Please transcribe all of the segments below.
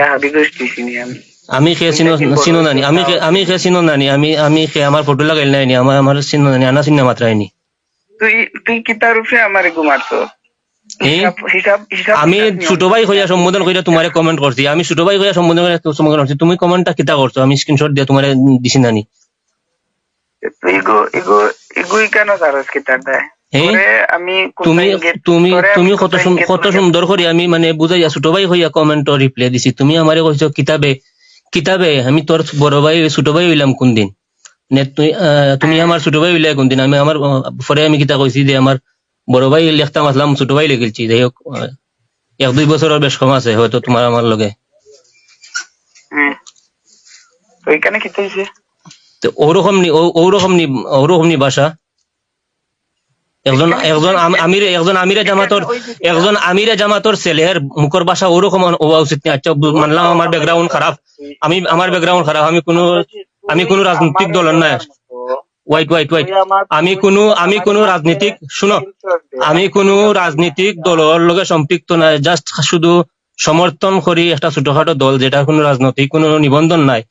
হাবিবের আমি খে চিনো চিনো নানি আমি আমি চিনো নানি আমি আমার ফটো লাগাইল নাই নি আমার আমার চিনো নানি আনা চিনা মাত্রাইনি তুই তুই কিতার রূপে আমারে ঘুমাতো আমি ছোট ভাই হইয়া সম্বোধন কইরা তোমারে কমেন্ট করছি আমি ছোট ভাই হইয়া সম্বোধন কইরা সম্বোধন করছি তুমি কমেন্টটা কিতা করছ? আমি স্ক্রিনশট দিয়ে তোমারে দিছি নানি। তুই এগো এগুই কেন কিতার দেয় আমি তুমি গেট- তুমি তুমি কত কোথায় সুন- গেট কত সুন্দর করে আমি মানে বুঝাইয়া ছোট ভাই হইয়া কমেন্ট রিপ্লাই দিছি। তুমি আমারে কইছো কিতাবে কিতাবে আমি তোর বড় ভাই ছোট ভাই হইলাম কোন দিন নে তুই আহ, তুমি আমার ছোট ভাই হইলে কোন আমি আমার পরে আমি কিতা কইছি যে আমার বড় ভাই লেখতাম আসলাম ছোট ভাই যাই হোক এক দুই বছরের বেশ কম আছে হয়তো তোমার আমার লগে। হ্যাঁ তো এখানে কি ওরকম নি ওরকম নি ওরকম নি ভাষা। একজন একজন আম- আমিরে একজন আমিরে জামাতর একজন আমিরে জামাতর ছেলের মুখর ভাষা ওরকম হওয়া উচিত না। আচ্ছা মানলাম আমার ব্যাকগ্রাউন্ড খারাপ। আমি আমার ব্যাকগ্রাউন্ড খারাপ। আমি কোনো আমি কোনো রাজনৈতিক দলের না। ওয়াইট ওয়াইট ওয়াইট আমি কোনো আমি কোনো রাজনীতিক শুনো আমি কোনো রাজনীতিক দলের লগে সম্পৃক্ত নাই। জাস্ট শুধু সমর্থন করি একটা ছোটখাটো দল যেটা কোনো রাজনৈতিক কোনো নিবন্ধন নাই।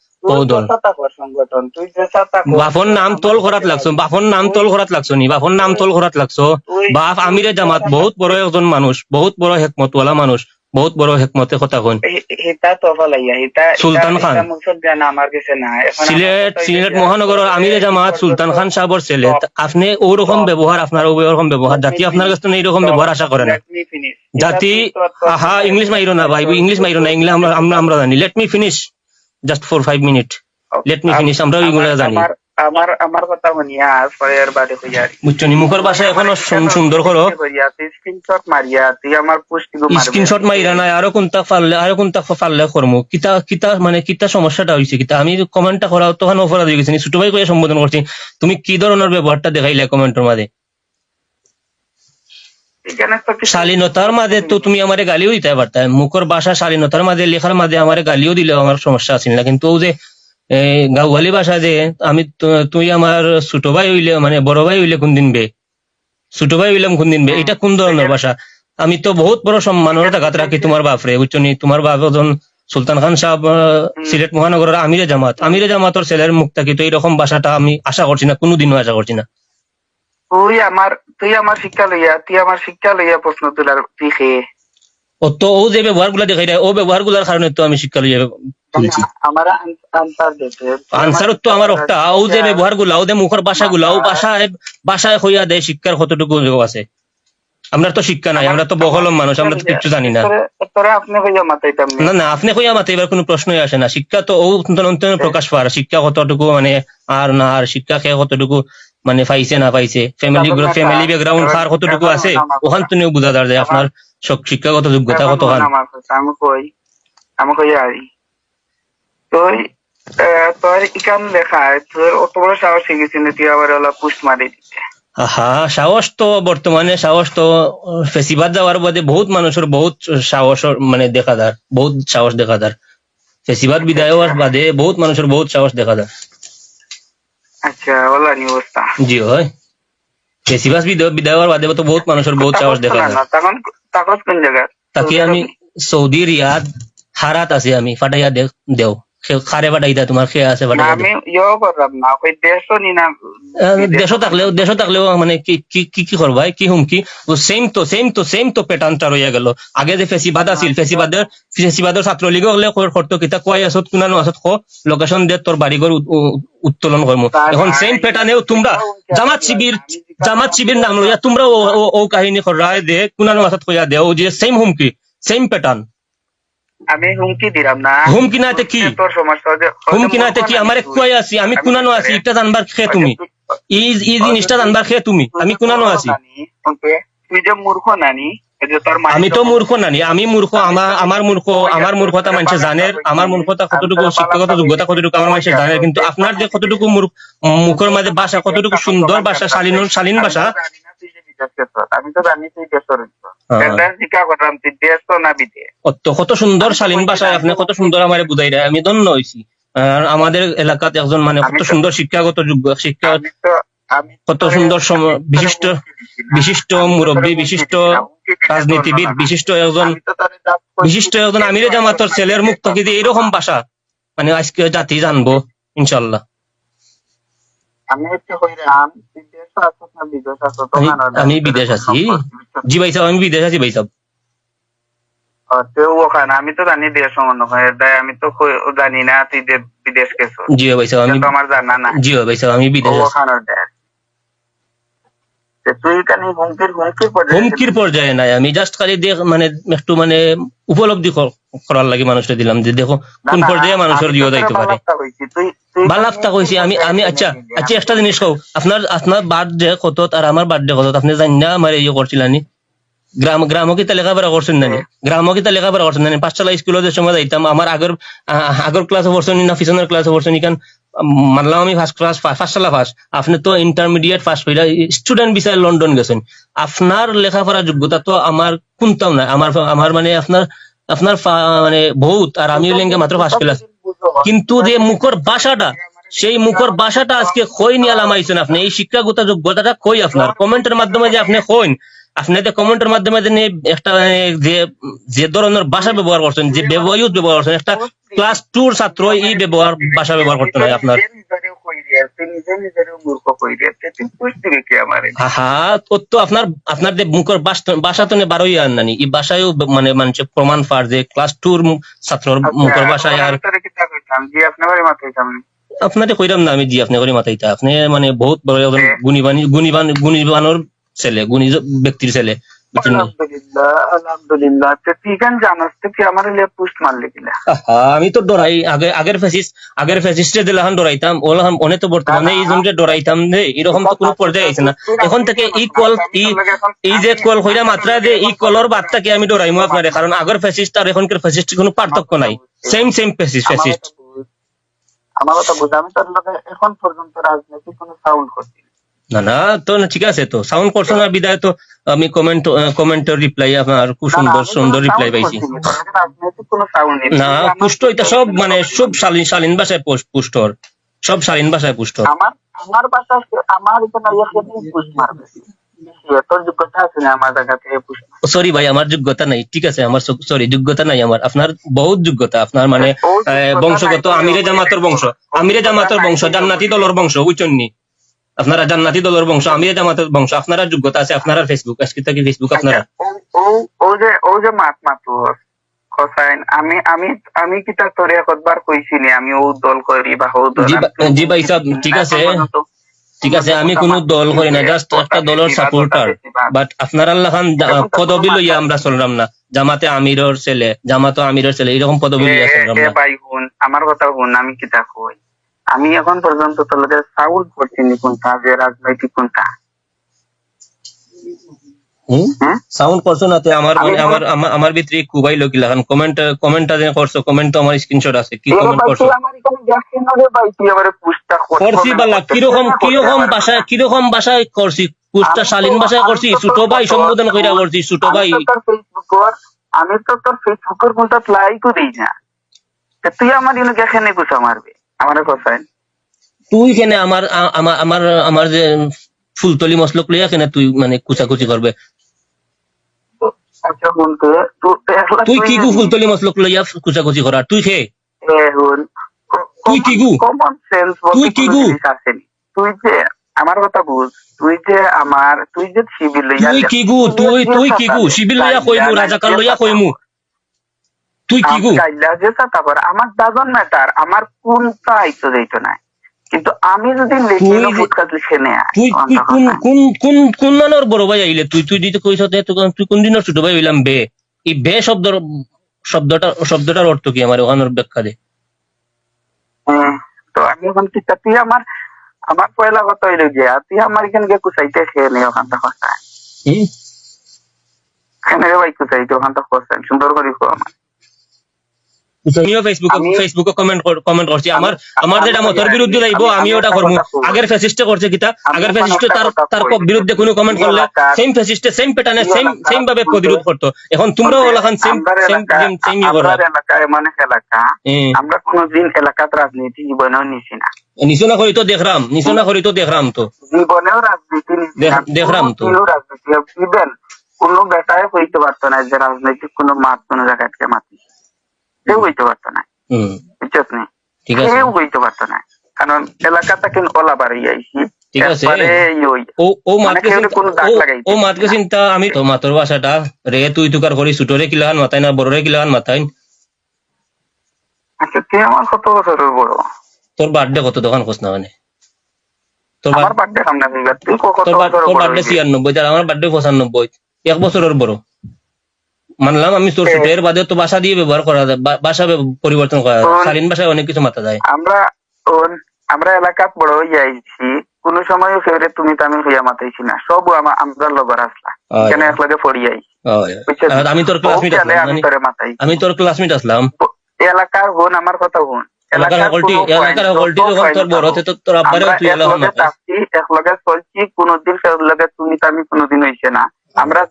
বাপর নাম তল করাত লাগছো বাপর নাম তল করাত লাগছো নি বাপর নাম তল করাত লাগছো। বাপ আমিরে জামাত বহুত বড় একজন মানুষ বহুত বড় হেকমতওয়ালা মানুষ বহুত বড় হেকমতে কথা কন হি- সুলতান খান। সিলেট সিলেট মহানগরের আমিরে জামাত সুলতান খান সাহেবর ছেলে আপনি ওরকম ব্যবহার আপনার ওরকম ব্যবহার জাতি আপনার কাছে এইরকম ব্যবহার আশা করে না. জাতি আহা ইংলিশ মাইরো না ভাই ইংলিশ মাইরো না ইংলিশ আমরা আমরা জানি। Let me finish just for five minute let me finish, আমরাও এগুলা জানি। আমার- আমার আমার কথা শুনিয়া আর বাদে হইয়া বুঝছ নি? মুখের ভাষা এখনও সুন্দর করো। স্ক্রিনশট মারিয়া তুই আমার পোস্ট স্ক্রিনশট মাইরা আরও কোনটা পারলে আরও কোনটা পারলে করমু? কিতা কিতা মানে কিতা সমস্যাটা হইছে কিতা? আমি কমেন্টটা করা তখন অপরাধ হয়ে গেছে নি, ছোট ভাই করে সম্বোধন করছি। তুমি কি ধরনের ব্যবহারটা দেখাইলে কমেন্টের মাঝে? শালীনতার মাঝে তো তুমি আমারে গালিও দিতে পারতা। মুখর ভাষা শালীনতার মাঝে লেখার মাঝে আমারে গালিও দিলে আমার সমস্যা আছিল না। কিন্তু ও যে গাওয়ালি ভাষা যে আমি তুই আমার ছোট ভাই হইলে মানে বড় ভাই হইলে কোন দিন বে? ছোট ভাই হইলাম কোন দিন বে? এটা কোন ধরনের ভাষা? আমি তো বহুত বড় সম্মানের জায়গাত রাখি তোমার বাপরে বুঝছ নি? তোমার বাপ একজন সুলতান খান সাহেব সিলেট মহানগরের আমিরে জামাত। আমিরে জামাতর ছেলের মুখ থাকি তো এইরকম ভাষাটা আমি আশা করছি না কোনোদিনও আশা করছি না। তুই আমার তুই আমার শিক্ষা লইয়া তুই আমার শিক্ষা লইয়া প্রশ্ন তোলার তুই খেয়ে ও তো ও যে ব্যবহারগুলা দেখাই ও ব্যবহারগুলার কারণে তো আমি শিক্ষা লইয়া তুলছি। আমার আনসার দিতে তো আমার একটা ও যে ব্যবহারগুলা ও যে মুখের ভাষা গুলা ও ভাষায় ভাষায় হইয়া দেয় শিক্ষার কতটুকু আছে। আমরা তো শিক্ষা নাই আমরা তো বহলম মানুষ আমরা তো কিচ্ছু জানি না। না। না আপনি কইয়া মাতে এবার কোনো প্রশ্নই আসে না। শিক্ষা তো ও প্রকাশ পার শিক্ষা কতটুকু মানে আর না আর শিক্ষা খেয়ে কতটুকু মানে পাইছে না পাইছে? ফ্যামিলি ফ্যামিলি ব্যাকগ্রাউন্ড কার কতটুকু আছে? ওখান থেকে বোঝা যায় আপনার শিক্ষাগত যোগ্যতা কত খান আমি কই আমি কই আরি তুই তোর ইকান লেখা তোর অত বড় সাহস হয়ে গেছে তুই আবার ওলা পুষ্ট মারি দিতে? আহা সাহস তো বর্তমানে সাহস তো ফেসিবাদ যাওয়ার বাদে বহুত মানুষের বহুত সাহস মানে দেখা যায় বহুত সাহস দেখা যায় ফেসিবাদ বিদায় হওয়ার বাদে বহুত মানুষের বহুত সাহস দেখা যায় আচ্ছা ওলা নি অবস্থা জি হয় বেশিরভাগ বিদায় হওয়ার বাদে তো বহুত মানুষের বহুত সাহস দেখা যায়। তখন তখন কোন জায়গা তাকে আমি সৌদি রিয়াদ হারাত আছে আমি ফাটাইয়া দেও। খারে ফাটাইতা তোমার খেয়ে আছে না আমি ইয়ে করলাম না ওই দেশও নি না দেশ থাকলেও দেশ থাকলেও মানে কি কি কি কি করবা কি হুমকি? ও সেম তো সেম তো সেম তো প্যাটার্নটা রইয়া গেল। আগে যে ফেসিবাদ আছিল ফেসিবাদের ফেসিবাদের ছাত্রলীগ হলে করতো কিতা কয় আসত কুনানো আসত ক লোকেশন দে তোর বাড়িঘর উ- উ- উত্তোলন করমু এখন সেম প্যাটার্নেও তোমরা জামাত শিবির জামাত শিবির নাম লইয়া তোমরা ও ও- ও কাহিনী করায় দে কুনানো আসত কইয়া দেও যে সেম হুমকি সেম প্যাটার্ন আমি হুমকি দিলাম না। হুমকি নাতে কি? তোর সমস্যা হচ্ছে হুমকি নাতে কি? আমারে আছি। আমি কুনানো আছি। এটা জানবার খে তুমি। এই এই জিনিসটা জানবার খে তুমি। আমি কুনানো আছি। তুই যে মূর্খ নানি আমি তো মূর্খ নানি। আমি মূর্খ। আমার আমার মূর্খ আমার মূর্খতা মানুষে জানে। আমার মূর্খতা কতটুকু শিক্ষাগত যোগ্যতা কতটুকু আমার মানুষে জানে। কিন্তু আপনার যে কতটুকু মুখের মাঝে ভাষা কতটুকু সুন্দর ভাষা শালীন শালীন ভাষা আমি তো জানি কত সুন্দর শালীন ভাষায় আপনি কত সুন্দর আমারে বুঝাই দেয়? আমি ধন্য হয়েছি আমাদের এলাকাতে একজন মানে কত সুন্দর শিক্ষাগত যোগ্য শিক্ষা কত সুন্দর বিশিষ্ট বিশিষ্ট মুরব্বী বিশিষ্ট রাজনীতিবিদ বিশিষ্ট একজন বিশিষ্ট একজন আমিরে জামাতর ছেলের মুখ থেকে যে এরকম ভাষা। মানে আজকে জাতি জানব ইনশাল্লাহ আমি হচ্ছে হইরাম আমি- বিদেশ আছি। জি ভাই সাহেব আমি বিদেশ আছি ভাই সাহেব। আমি তো জানি দেশ সম্বন্ধ আমি তো জানি না তুই বিদেশ গেছো। জি ভাই সাহেব আমি তো আমার জানা না জি ভাই সাহেব আমি বিদেশ আছি ওখানে দেশ তে তুই এখানে হুমকির পর্যায়ে নাই। আমি জাস্ট খালি দেখ মানে একটু মানে উপলব্ধি করার লাগে মানুষকে দিলাম যে দেখো কোন না, না, পর্যায়ে মানুষের যাইতে পারে বালাফতা কইছি আমি আমি আচ্ছা আচ্ছা একটা জিনিস কও। আপনার আপনার বার্থডে কত আর আমার বার্থডে কত আপনি জানি না আমার ইয়ে করছিলানি গ্রাম গ্রাম কিতা লেখাপড়া করছেন নানি গ্রাম কিতা লেখাপড়া করছেন নানি পাঁচতলা স্কুলের সময় যাইতাম আমার আগের আগের ক্লাসে পড়ছেন না পিছনের ক্লাসে পড়ছেন ইকান মানলাম আমি ফার্স্ট ক্লাস ফার্স্টলা ফার্স্ট আপনি তো ইন্টারমিডিয়েট ফার্স্ট হইলা স্টুডেন্ট বিষয়ে লন্ডন গেছেন। আপনার লেখাপড়া যোগ্যতা তো আমার কোনটাও না আমার আমার মানে আপনার আপনার মানে বহুত আর আমি লেঙ্গে মাত্র ফার্স্ট ক্লাস কিন্তু যে মুখর ভাষাটা সেই মুখর ভাষাটা আজকে কই নিয়ে লামাইছেন আপনি। এই শিক্ষাগত যোগ্যতাটা কই আপনার। কমেন্টের মাধ্যমে যে আপনি কইন আপনি যে কমেন্টের মাধ্যমে একটা যে যে ধরনের ভাষা ব্যবহার করছেন যে ব্যবহার ব্যবহার করছেন একটা ক্লাস টুর ছাত্র এই ব্যবহার ভাষা ব্যবহার করতে নাই আপনার। তে যে মুখর ভাষা- তো বারোই আর নানি। এই ভাষায়ও মানে মানুষের প্রমাণ পার যে ক্লাস টুর ছাত্রর মুখর ভাষায় আর আপনার কইরাম না আমি জি আপনি মানে বহুত বড় গুণীবান গুণীবান গুণীবানোর ছেলে গুণী ব্যক্তির ছেলে। আমি তো ডরাই। আগে আগের ফেসিস আগের ফেসিস্টে দিলাহান ডরাইতাম ওলাহান অনেক তো বর্তমানে এই জনকে ডরাইতাম রে। এরকম তো কোনো পর্যায়ে আইছে না। এখন থেকে এই কল এই এই যে কল কইরা মাত্রা যে এই কলর বার্তাকে আমি ডরাইমু আপনারে? কারণ আগের ফেসিস্ট আর এখনকার ফেসিস্ট কোনো পার্থক্য নাই। সেম সেম ফেসিস্ট ফেসিস্ট আমার কথা বুঝ আমি তোর এখন পর্যন্ত রাজনৈতিক কোনো সাউন্ড করছি না। না তো না, ঠিক আছে তো সাউন্ড করছ না বিদায় তো আমি কমেন্ট কমেন্টের রিপ্লাই আপনার খুব সুন্দর সুন্দর রিপ্লাই পাইছি। না, আমার- পুষ্ট এটা সব মানে সব শালীন শালীন ভাষায় পোস্ট পুষ্টর সব শালীন ভাষায় পুষ্টর আমার আমার বাসা আমার এখানে পুষ্ট মারবে? আমার পুষ্ট সরি ভাই আমার যোগ্যতা নাই ঠিক আছে আমার সরি যোগ্যতা নাই আমার আপনার বহুত যোগ্যতা আপনার মানে বংশগত আমিরে জামাতর বংশ আমিরে জামাতর বংশ জান্নাতি দলের বংশ বুঝছেননি? আপনারা জান্নাতি দলের বংশ আমিরে জামাতের বংশ আপনারা যোগ্যতা আছে আপনারা ফেসবুক আজকে থেকে ফেসবুক আপনারা। ও ও যে ও যে মাত মাতুর হোসাইন আমি আমি আমি কতবার আমি ও দল করি বা ও দল জি ভাই সাহেব, ঠিক আছে। ঠিক আছে আমি কোনো দল করি না জাস্ট একটা দলের সাপোর্টার বাট আপনার আল্লাহ খান পদবি লইয়া আমরা চললাম না। জামাতে আমিরের ছেলে জামাতো আমিরের ছেলে এরকম পদবি লইয়া চললাম না। ভাই হুন আমার কথা হুন আমি কি তা কই? আমি এখন পর্যন্ত লগে সাউন্ড করছিনি কোনটা যে রাজনৈতিক কোনটা? হ্যাঁ? সাউন্ড করছ না আমার মানে আমার আমার ভিতরে কুবাই লগিলা কারণ কমেন্ট কমেন্টটা যে করছ কমেন্ট তো আমার স্ক্রিনশট আছে। কি কমেন্ট করছ? করছি বালা কীরকম কীরকম ভাষায় কীরকম ভাষায় করছি? কুস্তা শালীন ভাষায় করছি? ছোট ভাই সম্বোধন কইরা করছি ছোট ভাই। আমি তো তোর ফেসবুকর কোনটা লাইকও দিই না। তুই আমার এখানে কুসা মারবে? আমার কোথায় তুই কেনে আমার আমার আমার আমার যে ফুলতলি মসলক লইয়া কেনে তুই মানে কুচাকুচি করবে? আচ্ছা তুই কি গু ফুলতলি মসলক লইয়া কুচাকুচি করা? তুই খে তুই কি গু? তুই কি গু? তুই যে আমার কথা বুঝ তুই যে আমার তুই যে শিবির লইয়া তুই কি গু তুই তুই কি গু শিবির লইয়া কইমু রাজাকার লইয়া কইমু। তুই কি গু? যে তারপর আমার ডাজন ম্যাটার আমার কোনটা আইতো যাইতো না কিন্তু আমি যদি তুই যে- তুই তুই কোন কোন কোন কোন বড় ভাই আইলে তুই তুই দিতে কইছ তুই কোন দিনের ছোট ভাই হইলাম বে? এই বে শব্দর শব্দটা শব্দটার অর্থ কি আমার ওখানের ব্যাখ্যা দে। হ্যাঁ, তো আমি এখন কি তুই আমার আমার পয়লা কথা হইল গিয়া? তুই আমার এখানে গিয়ে কুচাইতে খেয়ে নে ওখান থেকে খসায় হুম? রে ভাই কুচাইতে ওখান থেকে খসায় সুন্দর করে আমার আমিও ফেসবুকে ফেসবুকে কমেন্ট কমেন্ট করছি। আমার আমার যেটা মতর বিরুদ্ধে যাইব আমি- ওটা করব। আগের ফেসিস্টে করছে কিতা? আগের ফেসিস্টে তার তার বিরুদ্ধে কোনো কমেন্ট করলে সেম ফেসিস্টে সেম প্যাটার্নে সেম সেম ভাবে প্রতিরোধ করতো। এখন তোমরাও ওলাখান সেম আমরার সেম সেম ইয়ে এলাকা এলাকা হ্যাঁ। আমরা কোনোদিন এলাকাত রাজনীতি জীবনেও নিছি না। নিচনা করি তো দেখরাম নিচনা করি তো দেখরাম তো। জীবনেও রাজনীতি দেখলাম তো। রাজনীতি ইভেন কোনো বেটায় হইতে পারতো না যে রাজনৈতিক কোনো মাত কোনো জায়গাকে মাতি কেউ হইতে পারতো না আছে কেউ হইতে পারতো না কারণ এলাকা ওলা বাড়ি আইছি ঠিক আছে। ও ও মাতকে কেউ চিন্তা- কোনো দাগ ও- মাতকে চিন্তা আমি তো মাতর ভাষাটা রে তুই তুকার করি সুটরে কিলাহান মাতাই না বড়রে কিলাহান মাতাই আচ্ছা তুই আমার কত বছরের বড় তোর বার্থডে কত দোকান খোঁজ না মানে তোর বার্থডে তোর বার্থডে ছিয়ানব্বই আমার বার্থডে পঁচানব্বই এক বছরের বড় মানলাম আমি তোর সুটের বাদে তো ভাষা দিয়ে ব্যবহার করা যায় ভাষা পরিবর্তন করা যায় শালীন ভাষায় অনেক কিছু মাথা যায় আমরা আমরা এলাকাত বড় হয়ে আইছি কোন সময়ও ফেরে তুমি তামিল হইয়া মাতাইছি না সব আমা- আমরা লগর আসলা একলগে পড়ি আর আমি তোর ক্লাসমেট আমি তোরে ক্লাসমেট আসলাম। এলাকার হন আমার কথা হন এলাকার সকলটি এলাকার point, যখন তোর বড় হতে তোর আব্বারেও তুই এলাকা একলগে মাতাইস থাকছি চলছি কোনদিন ফের লগে তুমি তামি কোনদিন হইছে না। আমরা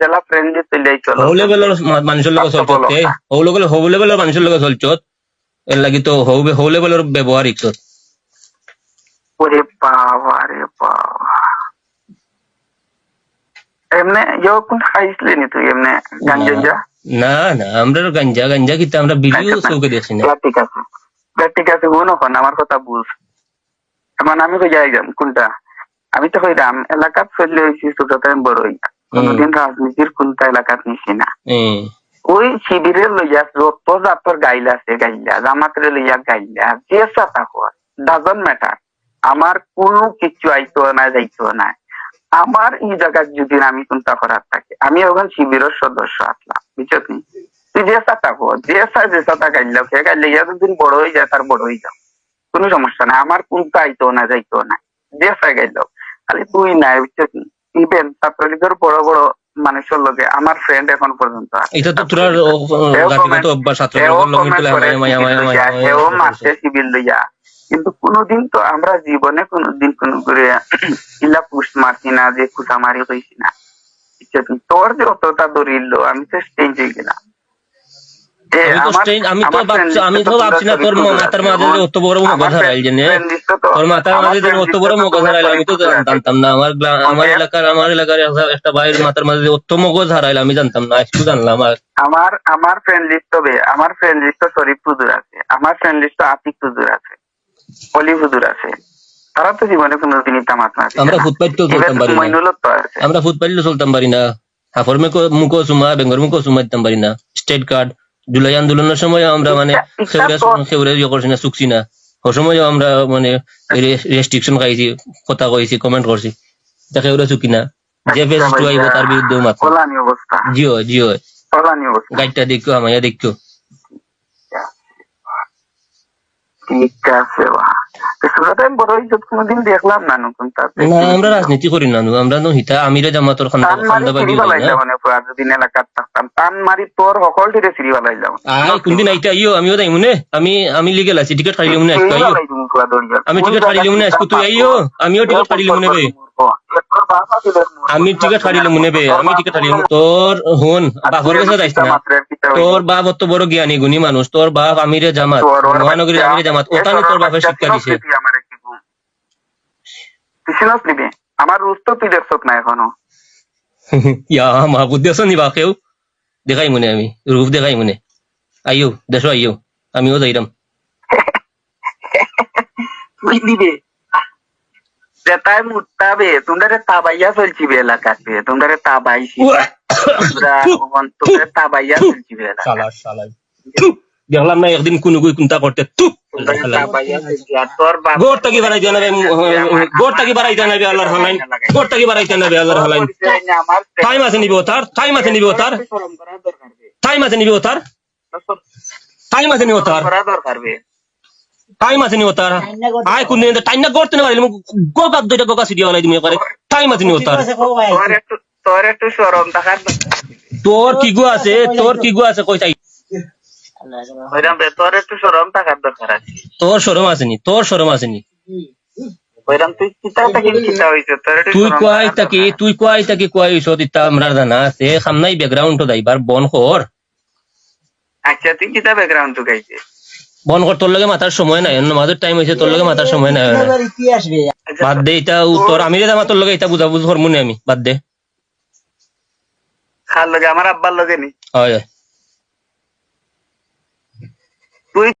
জেলা ফ্রেন্ডলি চলে চলো হৌ লেভেলৰ মা- মানুহৰ চলছত হৌ লেভেলৰ হৌ লেভেলৰ মানুহৰ লগত চলছত এর লাগি তো হৌ হৌ লেভেলৰ ব্যৱহাৰ ইকছত ওরে বাবা রে বাবা। এমনে কোন নি তুই এমনে গাঞ্জা না না আমরা গাঞ্জা গাঞ্জা কিতা আমরা বিড়িও চৌকে দিয়েছি না। ঠিক আছে। ঠিক আছে হুন এখন আমার কথা বুঝ। এখন আমি কই যাই কোনটা? আমি তো কইরাম এলাকাত চলে হয়েছি ছোট বড় হইয়া কোনদিন রাজনীতির কোনটা এলাকাত নিছি না ওই শিবিরের লইয়া যত জাতর গাইলা আছে গাইলা জামাতের লইয়া গাইলা যে হওয়ার ডাজন ম্যাটার আমার কোনো কিছু আইতো না যাইতো না আমার এই জায়গায় যদি আমি চিন্তা করার থাকে আমি এখন শিবিরের সদস্য আসলাম বুঝছত নি? তুই যে সাতা হো যে সা যে সাতা গাইলা সে গাইলে যতদিন বড় হয়ে যায় তার বড় হয়ে যাও কোনো সমস্যা নাই। আমার কোনটা আইতো না যাইতো না যে সা গাইল খালি তুই নাই বুঝছত নি? ইভেন ছাত্রলীগের বড় বড় মানুষের লগে আমার ফ্রেন্ড এখন পর্যন্ত। এটা তো তোর জাতিগত অভ্যাস ছাত্র এও লগের comment মায়া মায়া মায়া লইয়া, এও কিন্তু কোনোদিন তো আমরা জীবনে কোনোদিন কোন করে ইলা পুষ্ট মারছি না যে কুসামারি হয়েছি না। বুঝছ তোর যে অতটা দরিল আমি তো স্টেঞ্জ গেলাম। আমি তো আমি তো ভাবছি তো না তোর মাথার। মাঝে অত বড় মগজ হারাইল তো- তোর মাথার মাঝে অত বড় তো মগজ হারাইল আমি তো জানতাম না। আমার আমার এলাকার আমার এলাকার একটা- ভাইয়ের মাথার মাঝে অত মগজ হারাইল আমি জানতাম না একটু জানলাম আর। আমার আমার ফ্রেন্ড লিস্ট হবে আমার ফ্রেন্ড লিস্ট শরীফ হুজুর আছে। আমার ফ্রেন্ড লিস্ট আতিক হুজুর আছে। অলি হুজুর আছে। তারা তো জীবনে কোনোদিনই তামাক না আমরা ফুটপাথ তো চলতাম পারি না। তো আমরা ফুটপাথ চলতাম পারি না। হাফর মুখো সুমা বেঙ্গর মুখো সুমা দিতাম পারি না। State card. জুলাই আন্দোলনের সময় আমরা মানে ইয়ে করছি না চুকছি না। ও সময় আমরা মানে রেস্ট্রিকশন খাইছি কথা কইছি কমেন্ট করছি। তা ওরা চুকি না। যে আচ্ছা আইব তার বিরুদ্ধে মাত্র জিও জিও। গাইডটা দেখো আমায় দেখো। ঠিক আছে বা না না আমরা রাজনীতি করি না আমরা নো আমিরে জামাতর না কোনদিন আইতে আইও আমিও যাই নে। আমি আমি লিগেল আছি টিকিট মনে আসতো আইও। আমি টিকিট কাটিলে নে আসতো তুই আইও আমিও টিকিট কাটিলে মনে বে। আমি টিকিট কাটিলে মনে বে আমি টিকিট কাটিলে তোর হন বাপর কাছে যাইস না? তোর বাপ অত বড় জ্ঞানী গুণী মানুষ তোর বাপ আমিরে জামাত মহানগরীর আমিরে জামাত। ওখানে তোর বাপের শিক্ষা দিছে। আমার রুজ তো তুই দেখছত না এখনও। ইয়া মাহবুদ কেউ দেখাই মনে আমি রূপ দেখাই মনে। আইও দেশ আইও আমিও যাইরাম দিবে যেটাই মুতাবে তোমরা তাবাইয়া চলছিবে এলাকাতে। তোমরা তাবাইছি তোমরা তাবাইয়া চলছিবে দেখলাম না একদিন কোন গুই কোনটা করতে। তু তোমরা তাবাইয়া চলছি। আর তোর বাবা গোড়টা কি বাড়াইতে না গোড়টা কি বাড়াইতে না আল্লাহর হালাইন? গোড়টা কি বাড়াইতে না আল্লাহর হালাইন? টাইম আছে নিবি ওতার টাইম আছে নিবি বে টাইম আছে নিবি টাইম আছে দরকার বে টাইম আছে নি ওতার আয় কোন দিন টাইম না করতে না পারিলে গোকা দুইটা গোকা সিডি হলাই তুমি করে টাইম আছে নি ওতার তোর একটু তোর একটু শরম থাকার তোর কি গো আছে তোর কি গো আছে কই চাই? কইরাম রে তোর একটু থাকার দরকার আছে। তোর আসেনি তোর আসেনি। তুই তোর তুই সরম কোয়াই থাকার তাকি দরকার। তুই কোয়াই তাকি কোয়াই হইছ ইতা আমরা জানা আছে সামনাই ব্যাকগ্রাউন্ড তো দাইবার বন কর আচ্ছা তুই কিতা ব্যাকগ্রাউন্ড তো গাইছে বন কর তোর লগে মাথার সময় নাই অন্য মাথার টাইম হয়েছে তোর লগে মাথার সময় নাই। বাদ দে এটা উত্তর। আমি রে জামা তোর লগে এটা বুঝা বুঝ হরমোনি আমি। বাদ দে। খার লগে? আমার আব্বার লগে নি। হয় হয়। তুই